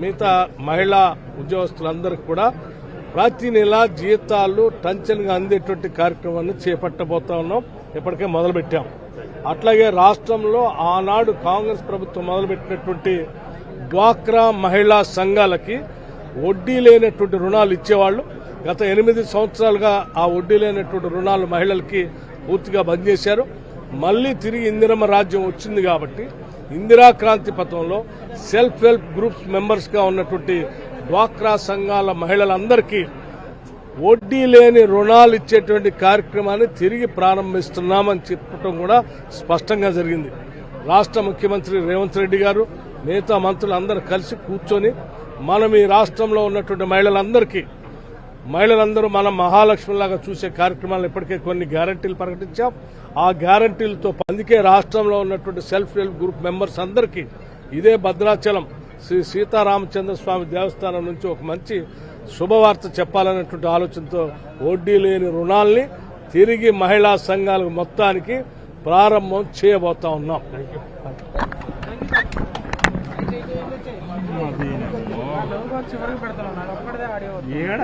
మిగతా మహిళా ఉద్యోగస్తులందరికీ కూడా ప్రతి నెల జీతాలు టంచన్గా అందేటువంటి కార్యక్రమాన్ని చేపట్టబోతా ఉన్నాం. ఇప్పటికే మొదలుపెట్టాం. అట్లాగే రాష్ట్రంలో ఆనాడు కాంగ్రెస్ ప్రభుత్వం మొదలుపెట్టినటువంటి డ్వాక్రా మహిళా సంఘాలకి వడ్డీ లేనటువంటి రుణాలు ఇచ్చేవాళ్ళు. గత ఎనిమిది సంవత్సరాలుగా ఆ వడ్డీ లేనటువంటి రుణాలు మహిళలకి పూర్తిగా బంద్ చేశారు. మళ్ళీ తిరిగి ఇందిరమ్మ రాజ్యం వచ్చింది కాబట్టి ఇందిరా క్రాంతి పథంలో సెల్ఫ్ హెల్ప్ గ్రూప్స్ మెంబర్స్గా ఉన్నటువంటి డ్వాక్రా సంఘాల మహిళలందరికీ వడ్డీ లేని రుణాలు ఇచ్చేటువంటి కార్యక్రమాన్ని తిరిగి ప్రారంభిస్తున్నామని చెప్పడం కూడా స్పష్టంగా జరిగింది. రాష్ట్ర ముఖ్యమంత్రి రేవంత్ రెడ్డి గారు మిగతా మంత్రులు అందరూ కలిసి కూర్చొని మనం ఈ రాష్ట్రంలో ఉన్నటువంటి మహిళలందరికీ మహిళలందరూ మనం మహాలక్ష్మిలాగా చూసే కార్యక్రమాలను ఇప్పటికే కొన్ని గ్యారంటీలు ప్రకటించాం. ఆ గ్యారంటీలతో అందుకే రాష్ట్రంలో ఉన్నటువంటి సెల్ఫ్ హెల్ప్ గ్రూప్ మెంబర్స్ అందరికీ ఇదే భద్రాచలం శ్రీ సీతారామచంద్ర స్వామి దేవస్థానం నుంచి ఒక మంచి శుభవార్త చెప్పాలనేటువంటి ఆలోచనతో వడ్డీ లేని రుణాల్ని తిరిగి మహిళా సంఘాలకు మొత్తానికి ప్రారంభం చేయబోతా ఉన్నాం. ఏడ